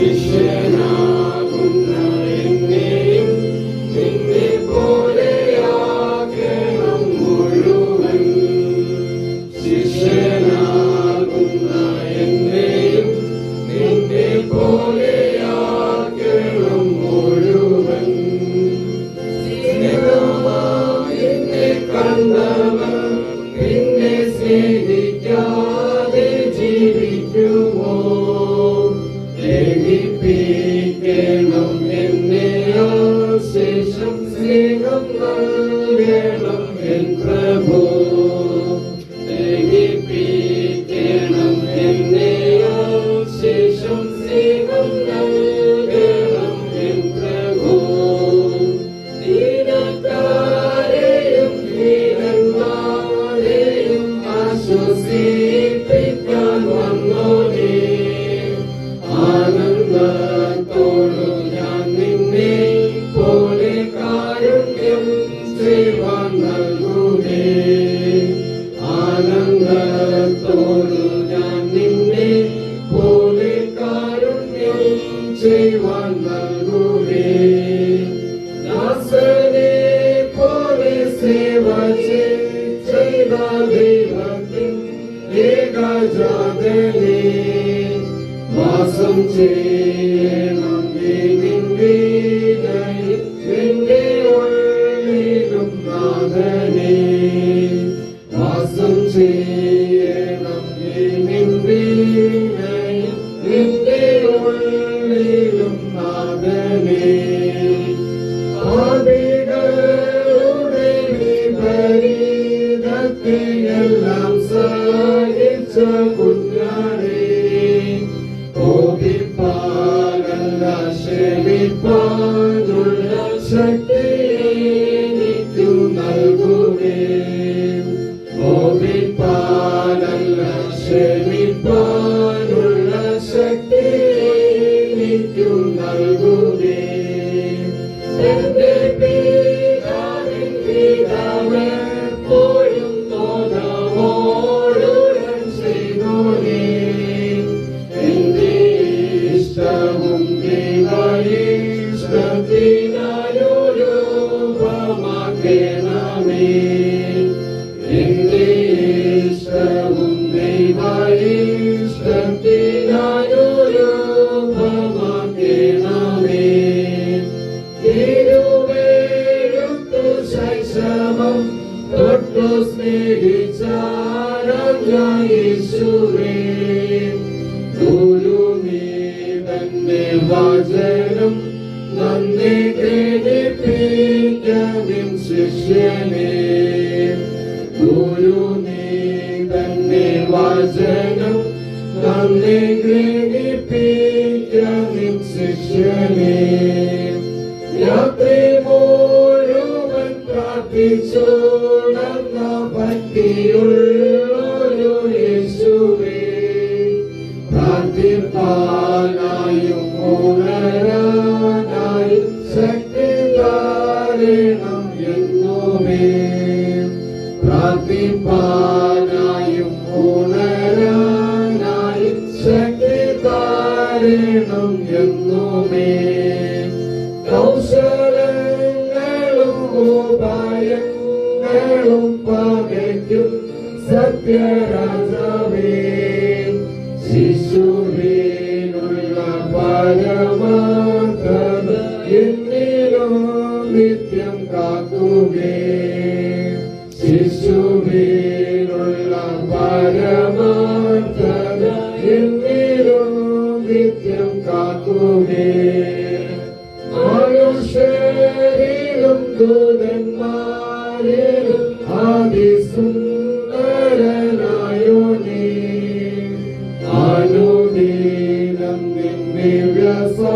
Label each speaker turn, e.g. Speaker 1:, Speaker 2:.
Speaker 1: Krishna. வேணும் வேணும் என்ற ആനന്ദത്തോടു ഞാൻ നിന്നെ പോലെ കാരുണ്യം ചെയ്യുവാൻ നൽകുമേ ദാസനെ പോലെ സേവ ചെയ്ത ദൈവത്തിൻ ഏകജാതനെ. വാസം ചെയ്യണം സഹിച്ച കുഞ്ഞാടേ കോപിപ്പാലല്ല ക്ഷമിപ്പാനുള്ള ശക്തി എനിക്കു കോപിപ്പാലല്ല ക്ഷമിപ്പാനുള്ള ശക്തി എനിക്കു വചനം നന്ദി ഗ്രഹിപ്പിക്കും ശിഷ്യനെ. ഗുരു നീ തന്നെ വചനം നന്ദി ഗ്രഹിപ്പിക്കും ശിഷ്യനെ. രാത്രി മുഴുവൻ പ്രാർത്ഥിച്ചോടന്ന പറ്റിയുള്ളൊരു യേശുവേ. പ്രാർത്ഥിപ്പാനായും ഉണരാനായും ശക്തി എന്നുമേ. പ്രാർത്ഥിപ്പാനായും ഉണരാനായും ശക്തി എന്നുമേ. കൗശലങ്ങളും ഉപായങ്ങളും സത്യരാജാവേ ശിശുവിനുള്ള എന്നിലും നിത്യം കാക്കുകേ ശിശുവിനുള്ള എന്നിലും നിത്യം കാക്കുകേ മനുഷ്യരിലും ദൂത criança